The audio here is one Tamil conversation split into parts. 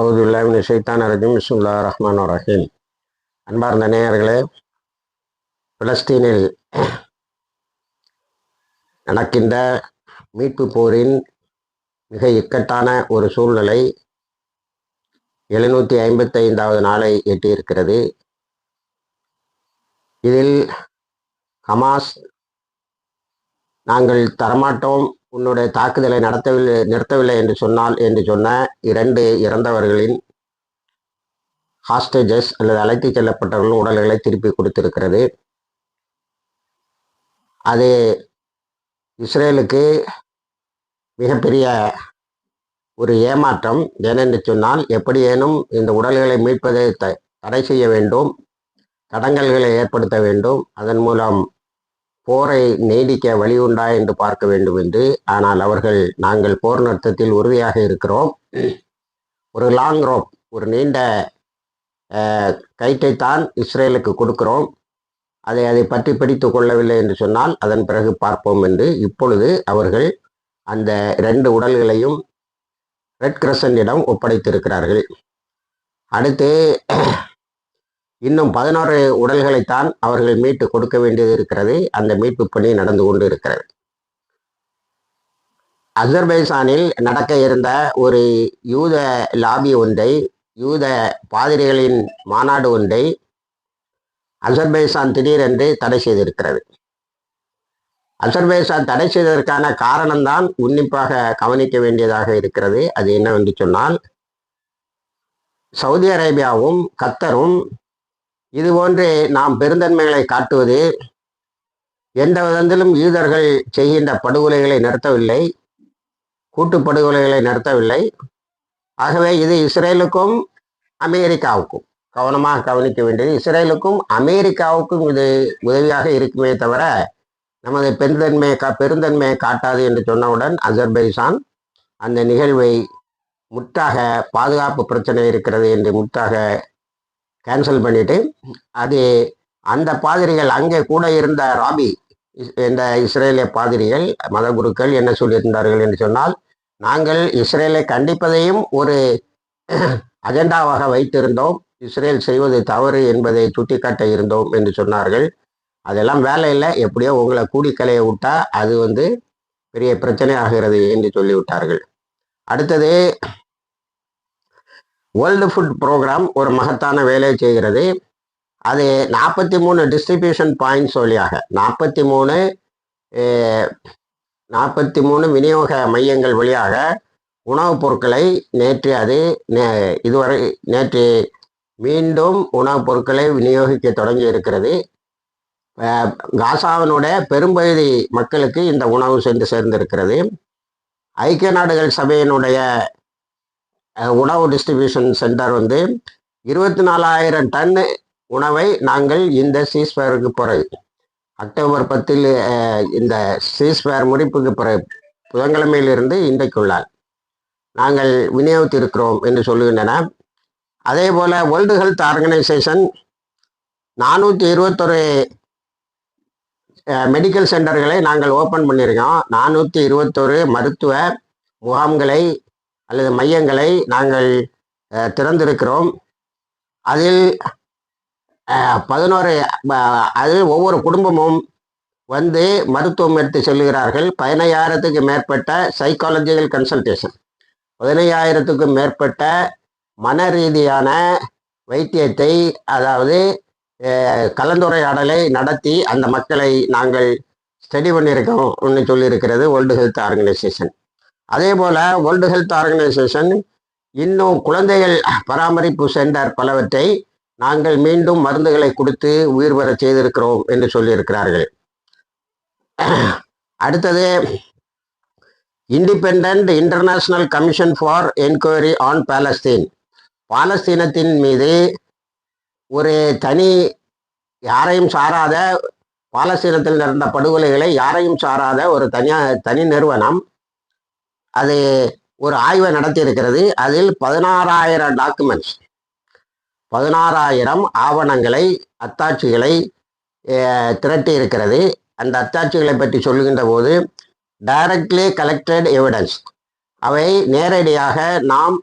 அவுதுல்லாமின் ஷைத்தான் ரஜிம். பிஸ்முல்லா ரஹ்மான் ரஹீம். அன்பார்ந்த நேயர்களே பிலஸ்தீனில் நடக்கின்ற மீட்பு போரின் மிக இக்கட்டான ஒரு சூழ்நிலை எழுநூற்றி ஐம்பத்தைந்தாவது நாளை எட்டியிருக்கிறது. இதில் ஹமாஸ் நாங்கள் தரமாட்டோம். உன்னுடைய தாக்குதலை நடத்தவில்லை நிறுத்தவில்லை என்று சொன்னால் என்று சொன்ன இரண்டு இறந்தவர்களின் ஹாஸ்டேஜஸ் அல்லது அழைத்து செல்லப்பட்டவர்கள் உடல்களை திருப்பி கொடுத்திருக்கிறது. அது இஸ்ரேலுக்கு மிகப்பெரிய ஒரு ஏமாற்றம். ஏனென்று சொன்னால் எப்படியேனும் இந்த உடல்களை மீட்பதை த தடை செய்ய வேண்டும் தடங்கல்களை ஏற்படுத்த வேண்டும். அதன் மூலம் போரை நீடிக்க வழி உண்டா என்று பார்க்க வேண்டும் என்று ஆனால் அவர்கள் நாங்கள் போர் நிறுத்தத்தில் உறுதியாக இருக்கிறோம். ஒரு லாங் ரோப் ஒரு நீண்ட கயிற்றைத்தான் இஸ்ரேலுக்கு கொடுக்கிறோம். அதை அதை பற்றி பிடித்து கொள்ளவில்லை என்று சொன்னால் அதன் பிறகு பார்ப்போம் என்று. இப்பொழுது அவர்கள் அந்த ரெண்டு உடல்களையும் ரெட் கிரசண்டிடம் ஒப்படைத்திருக்கிறார்கள். அடுத்து இன்னும் பதினோரு உடல்களைத்தான் அவர்கள் மீட்டு கொடுக்க வேண்டியது இருக்கிறது அந்த மீட்பு பணி நடந்து கொண்டு இருக்கிறது அசர்பைசானில் நடக்க இருந்த ஒரு யூத லாபி ஒன்றை யூத பாதிரிகளின் மாநாடு ஒன்றை அசர்பைசான் திடீரென்று தடை செய்திருக்கிறது. அசர்பைசான் தடை செய்ததற்கான காரணம்தான் உன்னிப்பாக கவனிக்க வேண்டியதாக இருக்கிறது. அது என்னவென்று சொன்னால் சவுதி அரேபியாவும் கத்தரும் இதுபோன்று நாம் பெருந்தன்மைகளை காட்டுவது எந்த விதத்திலும் யூதர்கள் செய்கின்ற படுகொலைகளை நிறுத்தவில்லை கூட்டு படுகொலைகளை நிறுத்தவில்லை. ஆகவே இது இஸ்ரேலுக்கும் அமெரிக்காவுக்கும் கவனமாக கவனிக்க வேண்டியது இஸ்ரேலுக்கும் அமெரிக்காவுக்கும் இது உதவியாக இருக்குமே தவிர நமது பெருந்தன்மையை கா பெருந்தன்மையை காட்டாது என்று சொன்னவுடன் அசர்பைசான் அந்த நிகழ்வை முற்றாக பாதுகாப்பு பிரச்சனை இருக்கிறது என்று முற்றாக கேன்சல் பண்ணிட்டு அது அந்த பாதிரிகள் அங்கே கூட இருந்த ராபி இந்த இஸ்ரேலிய பாதிரிகள் மதகுருக்கள் என்ன சொல்லியிருந்தார்கள் என்று சொன்னால் நாங்கள் இஸ்ரேலை கண்டிப்பதையும் ஒரு அஜெண்டாவாக வைத்திருந்தோம். இஸ்ரேல் செய்வது தவறு என்பதை சுட்டிக்காட்ட இருந்தோம் என்று சொன்னார்கள். அதெல்லாம் வேலை இல்லை. எப்படியோ உங்களை கூடிக்கலையை விட்டா அது வந்து பெரிய பிரச்சனை ஆகிறது என்று சொல்லிவிட்டார்கள். அடுத்தது வேர்ல்டு ஃபுட் ப்ரோக்ராம் ஒரு மகத்தான வேலையை செய்கிறது. அது நாற்பத்தி மூணு டிஸ்ட்ரிபியூஷன் பாயிண்ட்ஸ் வழியாக நாற்பத்தி மூணு நாற்பத்தி மூணு விநியோக மையங்கள் வழியாக உணவுப் பொருட்களை நேற்று அது நே இதுவரை நேற்று மீண்டும் உணவுப் பொருட்களை விநியோகிக்க தொடங்கி இருக்கிறது. காசாவினுடைய பெரும்பகுதி மக்களுக்கு இந்த உணவு சென்று சேர்ந்திருக்கிறது. ஐக்கிய நாடுகள் சபையினுடைய உணவு டிஸ்ட்ரிபியூஷன் சென்டர் வந்து இருபத்தி நாலாயிரம் டன் உணவை நாங்கள் இந்த சீஸ்பேருக்கு பிறகு அக்டோபர் பத்தில் இந்த சீஸ்பேர் முடிப்புக்கு பிறகு புதன்கிழமையிலிருந்து இன்றைக்குள்ளால் நாங்கள் விநியோகித்திருக்கிறோம் என்று சொல்லுகின்றன அதே போல் வேர்ல்டு ஹெல்த் ஆர்கனைசேஷன் நானூற்றி இருபத்தொரு மெடிக்கல் சென்டர்களை நாங்கள் ஓப்பன் பண்ணியிருக்கோம். நானூற்றி இருபத்தொரு மருத்துவ முகாம்களை அல்லது மையங்களை நாங்கள் திறந்திருக்கிறோம். அதில் பதினோரு அதில் ஒவ்வொரு குடும்பமும் வந்து மருத்துவம் எடுத்து செல்கிறார்கள். பதினையாயிரத்துக்கு மேற்பட்ட சைக்காலஜிக்கல் கன்சல்டேஷன் பதினையாயிரத்துக்கும் மேற்பட்ட மன ரீதியான வைத்தியத்தை அதாவது கலந்துரையாடலை நடத்தி அந்த மக்களை நாங்கள் ஸ்டடி பண்ணியிருக்கோம் ஒன்று சொல்லியிருக்கிறது வேர்ல்டு ஹெல்த் ஆர்கனைசேஷன் அதே போல் வேர்ல்டு ஹெல்த் ஆர்கனைசேஷன் இன்னும் குழந்தைகள் பராமரிப்பு சென்டர் பலவற்றை நாங்கள் மீண்டும் மருந்துகளை கொடுத்து உயிர் பெற செய்திருக்கிறோம் என்று சொல்லியிருக்கிறார்கள். அடுத்தது independent international commission for enquiry on Palestine பாலஸ்தீனத்தின் மீது ஒரு தனி யாரையும் சாராத பாலஸ்தீனத்தில் நடந்த படுகொலைகளை யாரையும் சாராத ஒரு தனியா தனி நிறுவனம் அது ஒரு ஆய்வை நடத்தி இருக்கிறது அதில் பதினாறாயிரம் டாக்குமெண்ட்ஸ் பதினாறாயிரம் ஆவணங்களை அத்தாட்சிகளை திரட்டி இருக்கிறது அந்த அத்தாட்சிகளை பற்றி சொல்லுகின்ற போது டைரக்ட்லி கலெக்டட் எவிடன்ஸ் அவை நேரடியாக நாம்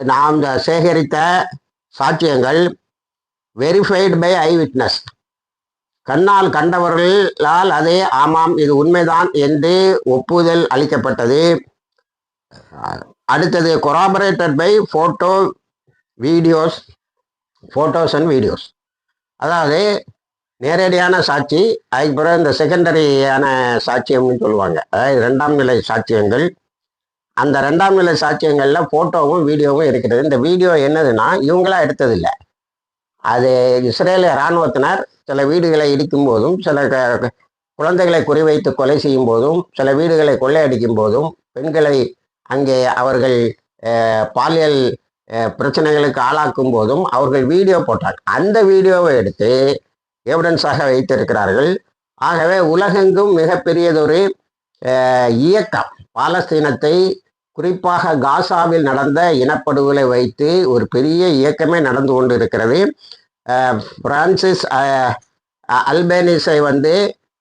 நாம் சேகரித்த சாட்சியங்கள் வெரிஃபைடு பை ஐ விட்னஸ் கண்ணால் கண்டவர்களால் அதே ஆமாம் இது உண்மைதான் என்று ஒப்புதல் அளிக்கப்பட்டது. அடுத்தது corroborated by photo videos photos and videos அதாவது நேரடியான சாட்சி அதுக்கப்புறம் இந்த செகண்டரியான சாட்சியம்னு சொல்லுவாங்க. அதாவது ரெண்டாம் நிலை சாட்சியங்கள். அந்த ரெண்டாம் நிலை சாட்சியங்களில் ஃபோட்டோவும் வீடியோவும் இருக்கிறது. இந்த வீடியோ என்னதுன்னா இவங்களா எடுத்ததில்லை. அது இஸ்ரேலிய இராணுவத்தினர் சில வீடுகளை இடிக்கும் போதும் சில க- குழந்தைகளை குறிவைத்து கொலை செய்யும் போதும் சில வீடுகளை கொள்ளையடிக்கும் போதும் பெண்களை அங்கே அவர்கள் பாலியல் பிரச்சனைகளுக்கு ஆளாக்கும் போதும் அவர்கள் வீடியோ போட்டாங்க. அந்த வீடியோவை எடுத்து எவிடன்ஸாக வைத்திருக்கிறார்கள். ஆகவே உலகெங்கும் மிகப்பெரியதொரு இயக்கம் பாலஸ்தீனத்தை குறிப்பாக காசாவில் நடந்த இனப்படுகொலை வைத்து ஒரு பெரிய இயக்கமே நடந்து கொண்டு இருக்கிறது பிரான்சிஸ் அல்பேனிஸை வந்து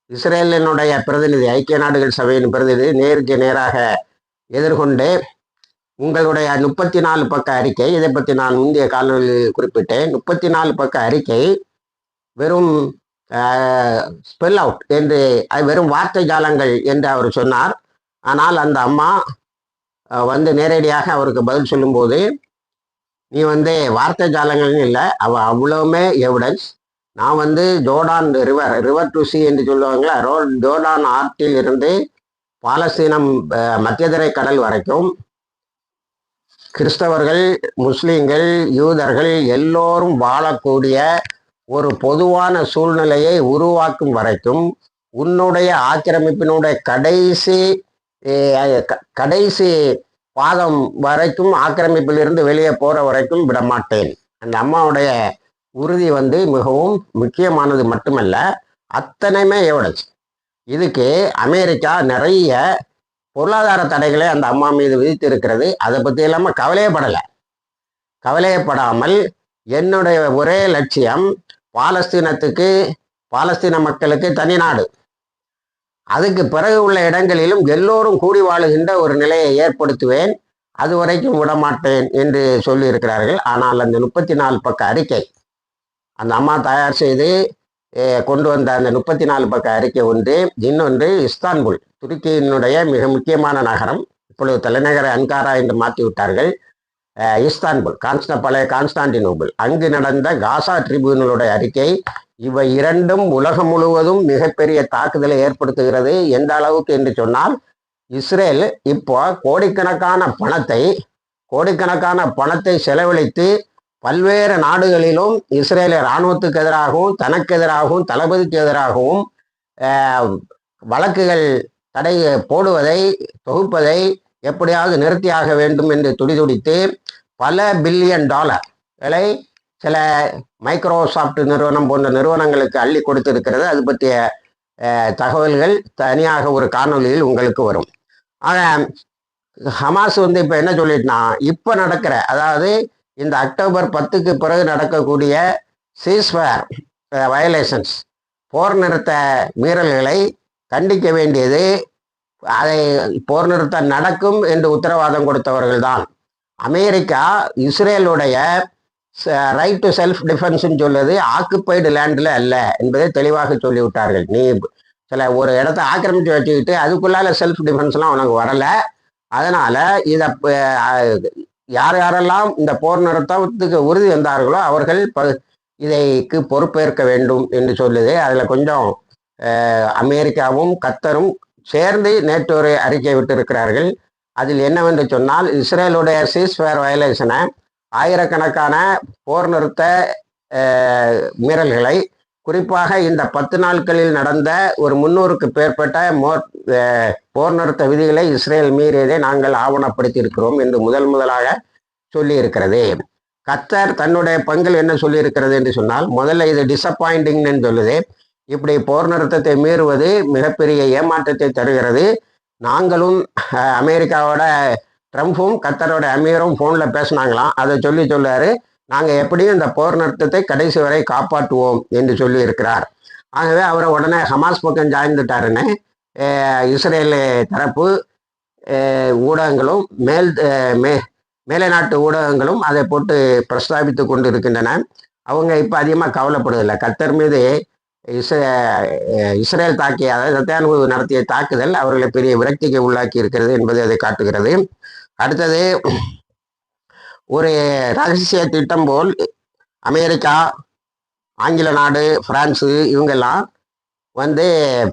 இஸ்ரேலினுடைய பிரதிநிதி ஐக்கிய நாடுகள் சபையின் பிரதிநிதி நேருக்கு நேராக எதிர்கொண்டு உங்களுடைய முப்பத்தி நாலு பக்க அறிக்கை இதை பற்றி நான் முந்தைய காலநிலையில் குறிப்பிட்டேன். முப்பத்தி நாலு பக்க அறிக்கை வெறும் ஸ்பெல் அவுட் என்று வெறும் வார்த்தை ஜாலங்கள் என்று அவர் சொன்னார். ஆனால் அந்த அம்மா வந்து நேரடியாக அவருக்கு பதில் சொல்லும்போது நீ வந்து வார்த்தை ஜாலங்கள்னு இல்லை அவ அவ்வளவுமே எவிடன்ஸ் நான் வந்து Jordan river river to sea என்று சொல்லுவாங்களா ரோ ஜோர்டான் ஆற்றில் இருந்து பாலஸ்தீனம் மத்தியதரை கடல் வரைக்கும் கிறிஸ்தவர்கள் முஸ்லீம்கள் யூதர்கள் எல்லோரும் வாழக்கூடிய ஒரு பொதுவான சூழ்நிலையை உருவாக்கும் வரைக்கும் உன்னுடைய ஆக்கிரமிப்பினுடைய கடைசி கடைசி பாதம் வரைக்கும் ஆக்கிரமிப்பிலிருந்து வெளியே போகிற வரைக்கும் விட மாட்டேன் அந்த அம்மாவுடைய உறுதி வந்து மிகவும் முக்கியமானது மட்டுமல்ல அத்தனையுமே எவிடன்ஸ் இதுக்கு அமெரிக்கா நிறைய பொருளாதார தடைகளை அந்த அம்மா மீது விதித்து இருக்கிறது அதை பற்றி இல்லாமல் கவலையப்படலை. கவலையப்படாமல் என்னுடைய ஒரே லட்சியம் பாலஸ்தீனத்துக்கு பாலஸ்தீன மக்களுக்கு தனி நாடு. அதுக்கு பிறகு உள்ள இடங்களிலும் எல்லோரும் கூடி வாழுகின்ற ஒரு நிலையை ஏற்படுத்துவேன். அது வரைக்கும் விடமாட்டேன் என்று சொல்லியிருக்கிறார்கள். ஆனால் அந்த முப்பத்தி நாலு பக்க அறிக்கை அந்த அம்மா தயார் செய்து கொண்டு வந்த அந்த முப்பத்தி நாலு பக்க அறிக்கை ஒன்று இன்னொன்று இஸ்தான்புல் துருக்கியினுடைய மிக முக்கியமான நகரம். இப்பொழுது தலைநகரை அன்காரா என்று மாற்றி விட்டார்கள் இஸ்தான்புல் கான்ஸ்ட பழைய கான்ஸ்டான்டினோபிள் அங்கு நடந்த காசா ட்ரிபியூனலுடைய அறிக்கை இவை இரண்டும் உலகம் முழுவதும் மிகப்பெரிய தாக்குதலை ஏற்படுத்துகிறது எந்த அளவுக்கு என்று சொன்னால் இஸ்ரேல் இப்போ கோடிக்கணக்கான பணத்தை கோடிக்கணக்கான பணத்தை செலவழித்து பல்வேறு நாடுகளிலும் இஸ்ரேலிய இராணுவத்துக்கு எதிராகவும் தனக்கு எதிராகவும் தளபதிக்கு எதிராகவும் வழக்குகள் தடை போடுவதை தொகுப்பதை எப்படியாவது நிறுத்தியாக வேண்டும் என்று துடிதுடித்து பல பில்லியன் டாலர்களை சில மைக்ரோசாஃப்ட் நிறுவனம் போன்ற நிறுவனங்களுக்கு அள்ளி கொடுத்திருக்கிறது. அது பற்றிய தகவல்கள் தனியாக ஒரு காணொலியில் உங்களுக்கு வரும். ஆனால் ஹமாஸ் வந்து இப்போ என்ன சொல்லிட்டுனா இப்போ நடக்கிற அதாவது இந்த அக்டோபர் பத்துக்கு பிறகு நடக்கக்கூடிய சீஸ்ஃபயர் வயலேஷன்ஸ் போர் நிறுத்த மீறல்களை கண்டிக்க வேண்டியது அதை போர் நிறுத்தம் நடக்கும் என்று உத்தரவாதம் கொடுத்தவர்கள் தான் அமெரிக்கா இஸ்ரேலுடைய ரைட் டு செல்ஃப் டிஃபென்ஸ்னு சொல்லுது ஆக்குப்பைடு லேண்டில் அல்ல என்பதை தெளிவாக சொல்லிவிட்டார்கள். நீ சில ஒரு இடத்த ஆக்கிரமித்து வச்சுக்கிட்டு அதுக்குள்ளால செல்ஃப் டிஃபென்ஸ்லாம் உனக்கு வரலை. அதனால் இதை யார் யாரெல்லாம் இந்த போர் நிறுத்தத்துக்கு உறுதி வந்தார்களோ அவர்கள் ப- இதைக்கு பொறுப்பேற்க வேண்டும் என்று சொல்லுது. அதில் கொஞ்சம் அமெரிக்காவும் கத்தரும் சேர்ந்து நேற்று ஒரு அறிக்கை விட்டிருக்கிறார்கள். அதில் என்னவென்று சொன்னால் இஸ்ரேலுடைய சீஸ்வேர் வயலேஷனை ஆயிரக்கணக்கான போர் நிறுத்த மீறல்களை குறிப்பாக இந்த பத்து நாட்களில் நடந்த ஒரு முன்னூறுக்கு மேற்பட்ட மோர் போர் நிறுத்த விதிகளை இஸ்ரேல் மீறியதை நாங்கள் ஆவணப்படுத்தி இருக்கிறோம் என்று முதல் முதலாக சொல்லியிருக்கிறது. கத்தர் தன்னுடைய பங்கில் என்ன சொல்லியிருக்கிறது என்று சொன்னால் முதல்ல இது டிசப்பாயிண்டிங்னு சொல்லுது. இப்படி போர் நிறுத்தத்தை மீறுவது மிகப்பெரிய ஏமாற்றத்தை தருகிறது. நாங்களும் அமெரிக்காவோட ட்ரம்ப்பும் கத்தரோட அமீரும் ஃபோனில் பேசினாங்களாம். அதை சொல்லி சொல்றாரு நாங்கள் எப்படியும் இந்த போர் நிறுத்தத்தை கடைசி வரை காப்பாற்றுவோம் என்று சொல்லி இருக்கிறார். ஆகவே அவரை உடனே ஹமாஸ் பக்கம் சாய்ந்துட்டாருன்னு அஹ், இஸ்ரேல் தரப்பு ஊடகங்களும் மேல் மே மேலை நாட்டு ஊடகங்களும் அதை போட்டு பிரஸ்தாபித்து கொண்டு இருக்கின்றன அவங்க இப்போ அதிகமாக கவலைப்படுவதில்லை. கத்தர் மீது இஸ்ரே இஸ்ரேல் தாக்கிய அதாவது சத்தியானு நடத்திய தாக்குதல் அவர்களை பெரிய விரக்திக்கு உள்ளாக்கி இருக்கிறது என்பதை அதை காட்டுகிறது. அடுத்தது ஒரு ரகசிய திட்டம் போல் அமெரிக்கா ஆங்கில நாடு பிரான்ஸு இவங்கெல்லாம் வந்து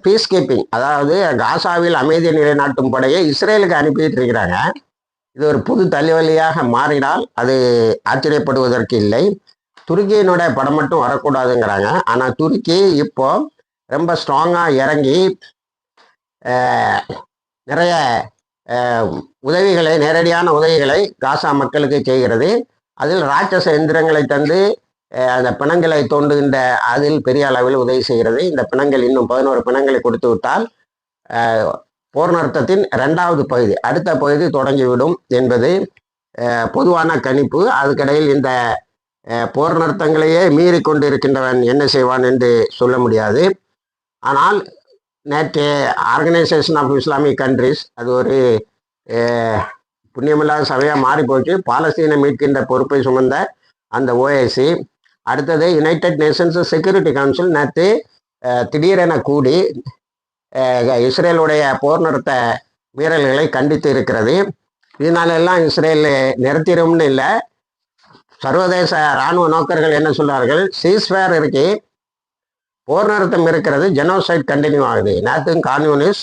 பீஸ் கீப்பிங் அதாவது காசாவில் அமைதி நிலைநாட்டும் படையை இஸ்ரேலுக்கு அனுப்பிட்டு இருக்கிறாங்க. இது ஒரு புது தலைவலியாக மாறினால் அது ஆச்சரியப்படுவதற்கு இல்லை. துருக்கியினுடைய படம் மட்டும் வரக்கூடாதுங்கிறாங்க. ஆனால் துருக்கி இப்போ ரொம்ப ஸ்ட்ராங்காக இறங்கி நிறைய உதவிகளை நேரடியான உதவிகளை காசா மக்களுக்கு செய்கிறது. அதில் ராட்சச எந்திரங்களை தந்து அந்த பிணங்களை தோண்டுகின்ற அதில் பெரிய அளவில் உதவி செய்கிறது. இந்த பிணங்கள் இன்னும் பதினோரு பிணங்களை கொடுத்து விட்டால் போர் நிறுத்தத்தின் இரண்டாவது பகுதி அடுத்த பகுதி தொடங்கிவிடும் என்பது பொதுவான கணிப்பு. அதுக்கிடையில் இந்த போர் நிறுத்தங்களையே மீறி கொண்டு இருக்கின்றவன் என்ன செய்வான் என்று சொல்ல முடியாது. ஆனால் நேற்று ஆர்கனைசேஷன் ஆஃப் இஸ்லாமிக் கண்ட்ரிஸ் அது ஒரு புண்ணியமில்லாத சபையாக மாறி போச்சு. பாலஸ்தீனை மீட்கின்ற பொறுப்பை சுமந்த அந்த ஓஎஸ்சி அடுத்தது யுனைடெட் நேஷன்ஸ் செக்யூரிட்டி கவுன்சில் நேற்று திடீரென கூடி இஸ்ரேலுடைய போர் நிறுத்த மீறல்களை கண்டித்து இருக்கிறது. இதனாலெல்லாம் இஸ்ரேல் நிறுத்திடும்னு இல்லை. சர்வதேச இராணுவ நோக்கர்கள் என்ன சொல்கிறார்கள் சீஸ்வேர் இருக்கு போர் நிறுத்தம் இருக்கிறது. ஜெனோசைட் கண்டினியூ ஆகுது. நேற்று கான்யூனிஸ்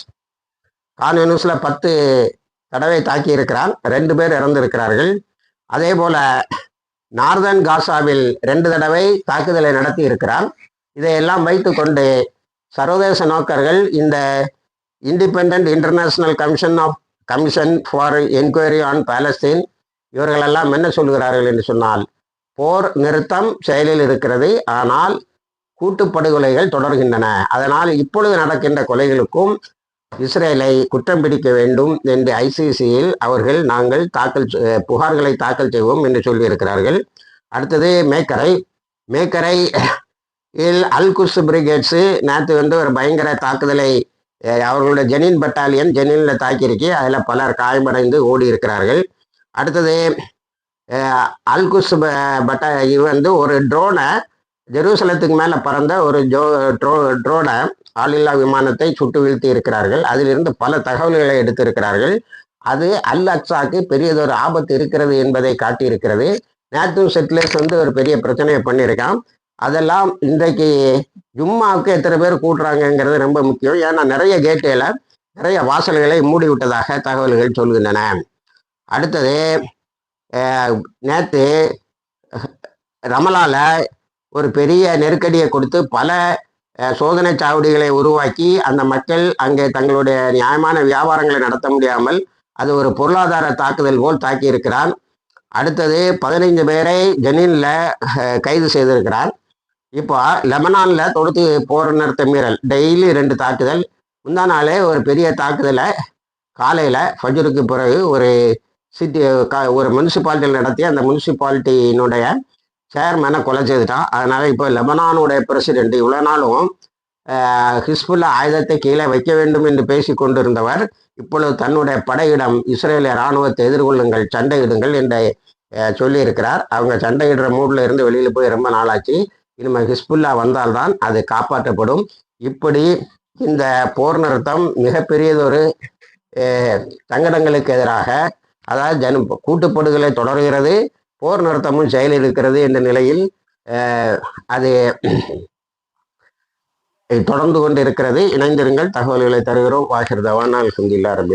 கான்யூனிஸில் பத்து தடவை தாக்கி இருக்கிறான். ரெண்டு பேர் இறந்திருக்கிறார்கள். அதே போல நார்தன் காசாவில் ரெண்டு தடவை தாக்குதலை நடத்தி இருக்கிறான். இதையெல்லாம் வைத்து கொண்டு சர்வதேச நோக்கர்கள் இந்த independent international commission of commission for enquiry on Palestine இவர்களெல்லாம் என்ன சொல்கிறார்கள் என்று சொன்னால் போர் நிறுத்தம் செயலில் இருக்கிறது. ஆனால் கூட்டுப்படுகொலைகள் தொடர்கின்றன. அதனால் இப்பொழுது நடக்கின்ற கொலைகளுக்கும் இஸ்ரேலை குற்றம் பிடிக்க வேண்டும் என்று ஐசிசியில் அவர்கள் நாங்கள் தாக்கல் புகார்களை தாக்கல் செய்வோம் என்று சொல்லியிருக்கிறார்கள். அடுத்தது மேக்கரை. மேக்கரை இல் அல்குஸ் பிரிகேட்ஸு நேற்று வந்து ஒரு பயங்கர தாக்குதலை அவர்களுடைய ஜெனின் பட்டாலியன் ஜெனினில் தாக்கியிருக்கி. அதில் பலர் காயமடைந்து ஓடி இருக்கிறார்கள் அடுத்தது அல்குஸ் பட்ட இது வந்து ஒரு ட்ரோனை ஜெருசலத்துக்கு மேலே பறந்த ஒரு ஜோ ட்ரோ ட்ரோனை ஆளில்லா விமானத்தை சுட்டு வீழ்த்தி இருக்கிறார்கள். அதிலிருந்து பல தகவல்களை எடுத்திருக்கிறார்கள். அது அல் அக்ஸாக்கு பெரியதொரு ஆபத்து இருக்கிறது என்பதை காட்டியிருக்கிறது. நேத்து செட்லர்ஸ் வந்து ஒரு பெரிய பிரச்சனையை பண்ணியிருக்கான். அதெல்லாம் இன்றைக்கு ஜும்மாவுக்கு எத்தனை பேர் கூட்டுறாங்கங்கிறது ரொம்ப முக்கியம். ஏன்னா நிறைய கேட்டுகளை நிறைய வாசல்களை மூடி விட்டதாக தகவல்கள் சொல்கின்றன. அடுத்தது நேற்று ரமலால ஒரு பெரிய நெருக்கடியை கொடுத்து பல சோதனை சாவடிகளை உருவாக்கி அந்த மக்கள் அங்கே தங்களுடைய நியாயமான வியாபாரங்களை நடத்த முடியாமல் அது ஒரு பொருளாதார தாக்குதல் போல் தாக்கி இருக்கிறான் அடுத்தது பதினைஞ்சு பேரை ஜனீனில் கைது செய்திருக்கிறார். இப்போ லெபனானில் தொடுத்து போர் நிறுத்த மீறல் டெய்லி ரெண்டு தாக்குதல். முந்தா நாளே ஒரு பெரிய தாக்குதலை காலையில் ஃபஜருக்கு பிறகு ஒரு சிட்டி ஒரு முனிசிபாலிட்டியில் நடத்தி அந்த முனிசிபாலிட்டியினுடைய சேர்மேனை கொலை செய்துட்டான். அதனால் இப்போ லெபனானுடைய பிரசிடென்ட் இவ்வளோ நாளும் ஹிஸ்புல்லா ஆயுதத்தை கீழே வைக்க வேண்டும் என்று பேசி கொண்டிருந்தவர். இப்பொழுது தன்னுடைய படையிடம் இஸ்ரேலிய இராணுவத்தை எதிர்கொள்ளுங்கள் சண்டையிடுங்கள் என்று சொல்லியிருக்கிறார். அவங்க சண்டையிடுற மூடில் இருந்து வெளியில் போய் ரொம்ப நாளாச்சு. இனிமேல் ஹிஸ்புல்லா வந்தால்தான் அது காப்பாற்றப்படும். இப்படி இந்த போர் நிறுத்தம் மிகப்பெரியதொரு சங்கடங்களுக்கு எதிராக அதாவது ஜன கூட்டுப்படுதலை தொடர்கிறது. போர் நிறுத்தமும் செயலில் இருக்கிறது என்ற நிலையில் அது தொடர்ந்து கொண்டு இருக்கிறது இணைந்திருங்கள். தகவல்களை தருகிறோம். வாகிர் தவானால் ஹந்தில்லா ரபி